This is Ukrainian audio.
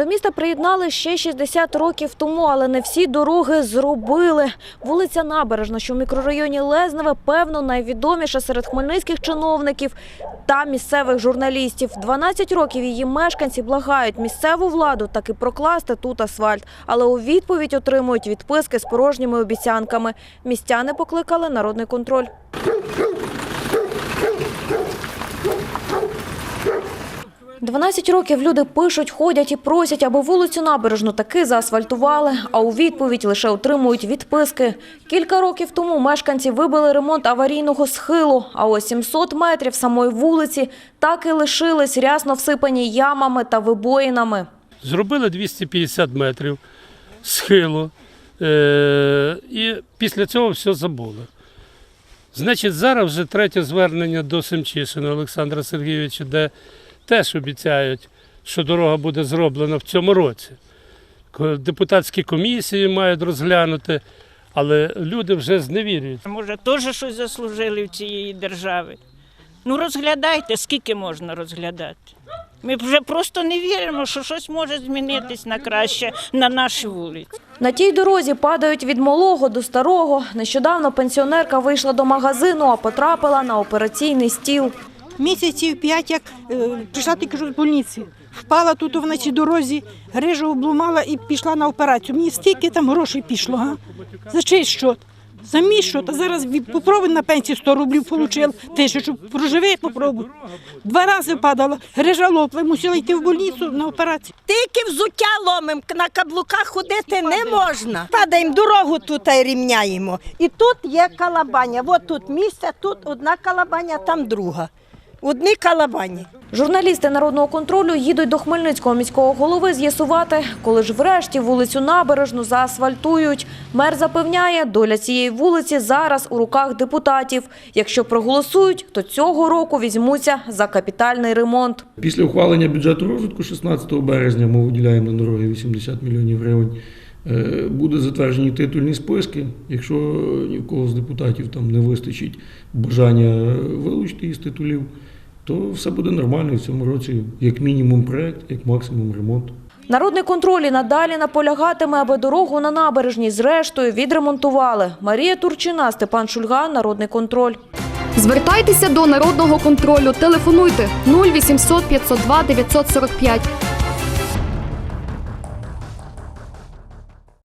До міста приєднали ще 60 років тому, але не всі дороги зробили. Вулиця Набережна, що в мікрорайоні Лезневе, певно, найвідоміша серед хмельницьких чиновників та місцевих журналістів. 12 років її мешканці благають місцеву владу таки прокласти тут асфальт, але у відповідь отримують відписки з порожніми обіцянками. Містяни покликали народний контроль. Дванадцять років люди пишуть, ходять і просять, аби вулицю набережну таки заасфальтували, а у відповідь лише отримують відписки. Кілька років тому мешканці вибили ремонт аварійного схилу, а ось 700 метрів самої вулиці так і лишились рясно всипані ямами та вибоїнами. Зробили 250 метрів схилу е- і після цього все забули. Значить, зараз вже третє звернення до Семчишина Олександра Сергійовича, де теж обіцяють, що дорога буде зроблена в цьому році. Депутатські комісії мають розглянути, але люди вже зневірюють. Може, теж щось заслужили в цієї держави. Ну розглядайте, скільки можна розглядати. Ми вже просто не віримо, що щось може змінитись на краще на нашій вулиці. На тій дорозі падають від малого до старого. Нещодавно пенсіонерка вийшла до магазину, а потрапила на операційний стіл. Місяців п'ять, як е, прийшла тільки з больниці. Впала тут на цій дорозі, грижу обломала і пішла на операцію. Мені стільки там грошей пішло, га? За чий що? За мій що? Та зараз попробуй на пенсії 100 рублів отримав, тисячу, проживи, попробуй. Два рази падала, грижа лопла, мусила йти в больницю на операцію. Тільки взуття ломим, на каблуках ходити не можна. Падаємо дорогу тут і рівняємо. І тут є калабаня. От тут місце, тут одна калабаня, там друга. Одні калабані. Журналісти народного контролю їдуть до Хмельницького міського голови з'ясувати, коли ж врешті вулицю Набережну заасфальтують. Мер запевняє, доля цієї вулиці зараз у руках депутатів. Якщо проголосують, то цього року візьмуться за капітальний ремонт. Після ухвалення бюджету розвитку 16 березня ми виділяємо на дороги 80 мільйонів гривень. Е, Буде затверджені титульні списки. Якщо ні в кого з депутатів там не вистачить бажання вилучити із титулів, то все буде нормально і в цьому році, як мінімум, проект, як максимум ремонт. Народний контроль і надалі наполягатиме, аби дорогу на набережній зрештою відремонтували. Марія Турчина, Степан Шульга, Народний контроль. Звертайтеся до народного контролю. Телефонуйте 0800 502 945